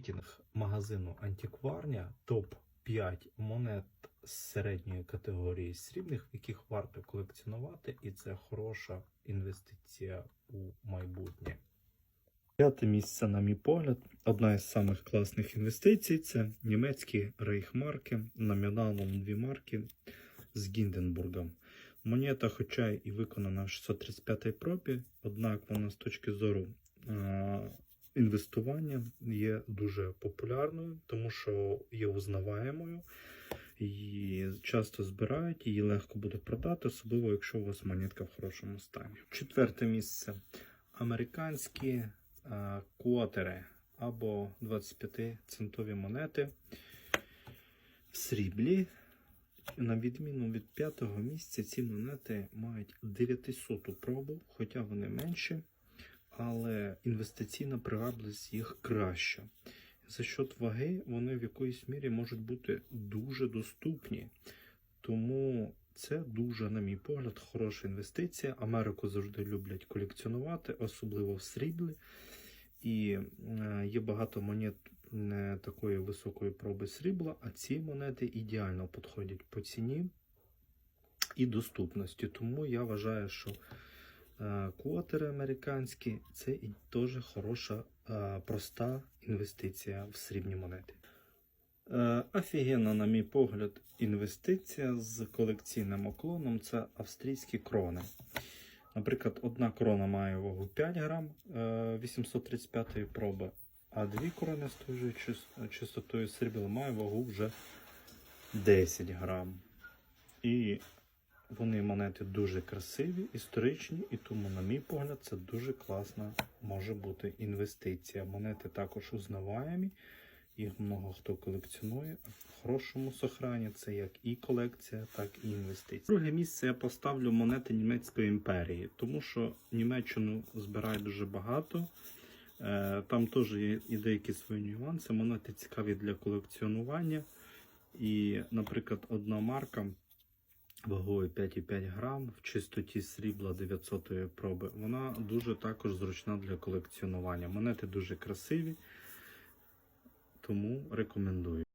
рейтинг магазину Антикварня топ-5 монет з середньої категорії срібних, яких варто колекціонувати, і це хороша інвестиція у майбутнє. П'яте місце, на мій погляд, одна із самих класних інвестицій це німецькі рейхмарки номіналом дві марки з Гінденбургом. Монета, хоча і виконана в 635 пробі, однак вона з точки зору інвестування є дуже популярною, тому що є узнаваємою. Її часто збирають, її легко буде продати, особливо якщо у вас монетка в хорошому стані. Четверте місце американські е, квотери або 25-центові монети в сріблі. На відміну від п'ятого місця, ці монети мають 900 пробу, хоча вони менші, але інвестиційна привабливість їх краща. За счет ваги вони в якоїсь мірі можуть бути дуже доступні. Тому це дуже, на мій погляд, хороша інвестиція. Америку завжди люблять колекціонувати, особливо в сріблі. І е, є багато монет не такої високої проби срібла, а ці монети ідеально підходять по ціні і доступності. Тому я вважаю, що е, квотери американські це і теж хороша, е, проста інвестиція в срібні монети. Е, Офігенна, на мій погляд, інвестиція з колекційним оклоном це австрійські крони. Наприклад, одна крона має вагу 5 грам е, 835 проби, а дві крони з тою чистотою срібла має вагу вже 10 грам. І вони монети дуже красиві, історичні, і тому, на мій погляд, це дуже класна може бути інвестиція. Монети також узнаваємі, їх много хто колекціонує. В хорошому сохрані це як і колекція, так і інвестиція. Друге місце я поставлю монети Німецької імперії, тому що Німеччину збирають дуже багато. Е, Там теж є і деякі свої нюанси. Монети цікаві для колекціонування. І, наприклад, одна марка вагою 5,5 грам в чистоті срібла 900 проби. Вона дуже також зручна для колекціонування. Монети дуже красиві, тому рекомендую.